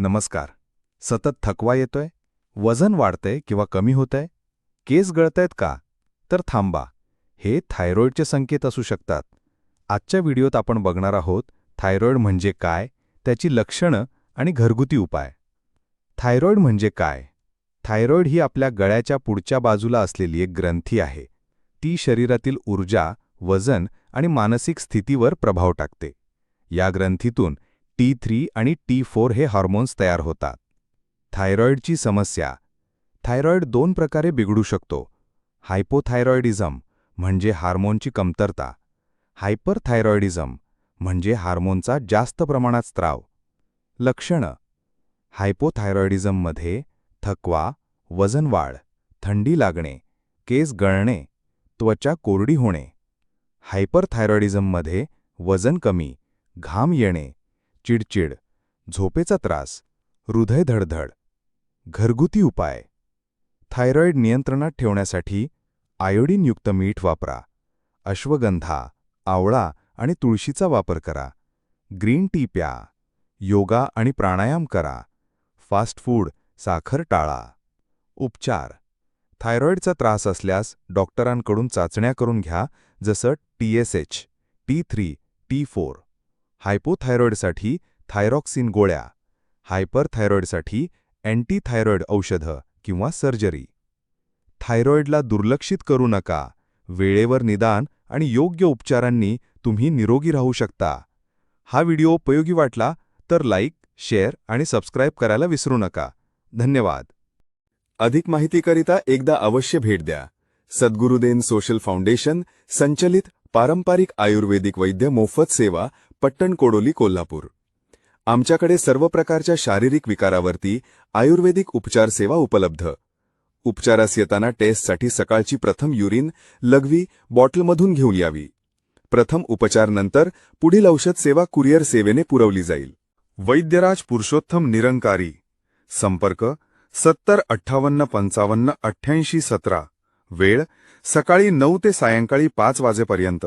नमस्कार. सतत थकवा येतोय? वजन वाढतंय किंवा कमी होतंय? केस गळतायत का? तर थांबा. हे थायरॉईडचे संकेत असू शकतात. आजच्या व्हिडिओत आपण बघणार आहोत थायरॉईड म्हणजे काय त्याची लक्षणं आणि घरगुती उपाय. थायरॉईड म्हणजे काय? थायरॉईड ही आपल्या गळ्याच्या पुढच्या बाजूला असलेली एक ग्रंथी आहे. ती शरीरातील ऊर्जा वजन आणि मानसिक स्थितीवर प्रभाव टाकते. या ग्रंथीतून टी थ्री आणि टी फोर हे हार्मोन्स तयार होतात. थायरॉईडची समस्या. थायरॉईड दोन प्रकारे बिघडू शकतो. हायपोथायरॉईडिझम म्हणजे हार्मोनची कमतरता. हायपरथायरॉईडिझम म्हणजे हार्मोनचा जास्त प्रमाणात स्त्राव. लक्षणं. हायपोथायरॉईडिझममध्ये थकवा वजनवाढ थंडी लागणे केस गळणे त्वचा कोरडी होणे. हायपरथायरॉईडिझममध्ये वजन कमी घाम येणे चिडचिड झोपेचा त्रास हृदय धडधड घरगुती उपाय. थायरॉईड नियंत्रणात ठेवण्यासाठी आयोडीनयुक्त मीठ वापरा. अश्वगंधा आवळा आणि तुळशीचा वापर करा. ग्रीन टी प्या. योगा आणि प्राणायाम करा. फास्ट फूड साखर टाळा. उपचार. थायरॉईडचा त्रास असल्यास डॉक्टरांकडून चाचण्या करून घ्या जसं TSH T three T four. हायपोथायरॉईडसाठी thyroxine गोळ्या हायपरथायरॉईडसाठी अँटीथायरॉईड औषधं किंवा सर्जरी. थायरॉईडला दुर्लक्षित करू नका वेळेवर निदान आणि योग्य उपचारांनी तुम्ही निरोगी राहू शकता. हा व्हिडिओ उपयोगी वाटला तर लाईक शेअर आणि सबस्क्राईब करायला विसरू नका. धन्यवाद. अधिक माहितीकरिता एकदा अवश्य भेट द्या. सद्गुरुदेन सोशल फाउंडेशन संचलित पारंपरिक आयुर्वेदिक वैद्य मोफत सेवा पट्टण कोडोली कोल्हापूर. आमच्याकडे सर्व प्रकारच्या शारीरिक विकारावरती आयुर्वेदिक उपचार सेवा उपलब्ध. उपचारास येताना टेस्टसाठी सकाळची प्रथम युरिन लघवी बॉटलमधून घेऊन यावी. प्रथम उपचार पुढील औषध सेवा कुरिअर सेवेने पुरवली जाईल. वैद्यराज पुरुषोत्तम निरंकारी. संपर्क सत्तर अठ्ठावन्न पंचावन्न अठ्ठ्याऐंशी सतरा. वेळ सकाळी नऊ ते सायंकाळी पाच वाजेपर्यंत.